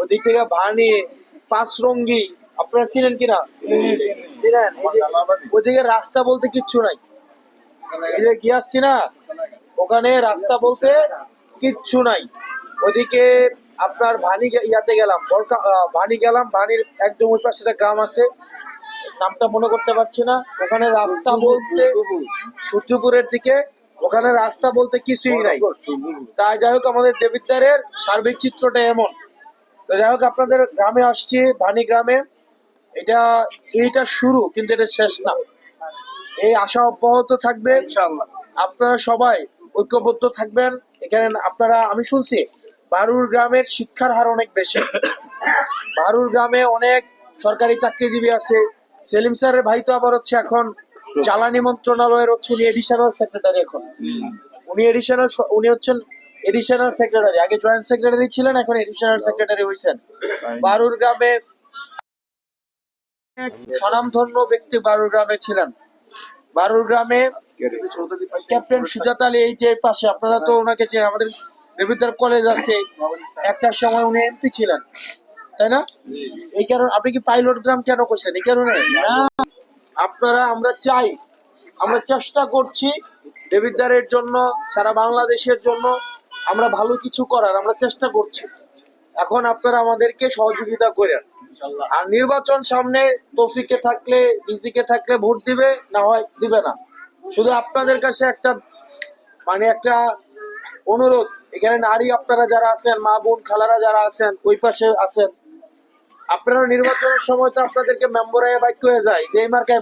ওদিক থেকে ভানি পাঁচ রঙ্গি আপনারা চিনেন কিনা? চিনেন ওদিকে রাস্তা বলতে কিচ্ছু নাই। এই যে কি আসছি না, ওখানে রাস্তা বলতে কিচ্ছু নাই। ওদিকে আপনার ভানি ইয়াতে গেলাম, বরকা ভানি গেলাম, ভানির একদম ওই পাশে একটা গ্রাম আছে। নামটা মনে করতে পারছি না। ওখানে রাস্তা বলতে সূর্যপুরের দিকে, ওখানে রাস্তা বলতে কিছুই নাই। তাই যাই হোক, আমাদের দেবিদ্বারের সার্বিক চিত্রটা এমন। তো যাই হোক আপনাদের গ্রামে আসছি ভানি গ্রামে। এটা এইটা শুরু কিন্তু এটা শেষ না। এই আশা অব্যাহত থাকবে। আপনারা সবাই ঐক্যবদ্ধ থাকবেন। এখানে আপনারা আমি শুনছি বারুর গ্রামের শিক্ষার হার অনেক বেশি। বারুর গ্রামে অনেক সরকারি চাকরিজীবী আছে। সেলিম স্যারের ভাই তো আবার হচ্ছে এখন জ্বালানি মন্ত্রণালয়ের হচ্ছে উনি এডিশনাল সেক্রেটারি এখন। উনি এডিশনাল উনি হচ্ছেন এডিশনাল সেক্রেটারি আগে জয়েন্ট সেক্রেটারি ছিলেন এখন এডিশনাল সেক্রেটারি হয়েছেন বারুর গ্রামে স্বনামধন্য ব্যক্তি বারুর গ্রামে ছিলেন। বারুর গ্রামে ক্যাপ্টেন সুজাত আলী এই যে পাশে আপনারা তো ওনাকে চেনেন আমাদের দেবিদ্বার কলেজ আছে। একটা সময় উনি এমপি ছিলেন। তাই না? এই কারণে আপনি কি পাইলট গ্রাম কেন করছেন? এই কারণে? আপনারা আমরা চাই আমরা চেষ্টা করছি দেবিদ্বারের জন্য সারা বাংলাদেশের জন্য আমরা ভালো কিছু করার আমরা চেষ্টা করছি। এখন আপনারা আমাদেরকে সহযোগিতা করেন। আর নির্বাচন সামনে তৌফিকে থাকলে রিজিকে থাকলে ভোট দিবে না হয় দিবে না। শুধু আপনাদের কাছে একটা মানে একটা অনুরোধ এখানে নারী আপনারা যারা আছেন মা বোন খালারা যারা আছেন ওই পাশে আছেন আপনারা নির্বাচনের সময় তো আপনাদেরকে মেম্বর হয়ে বাক্য হয়ে যায় যে মার্কায়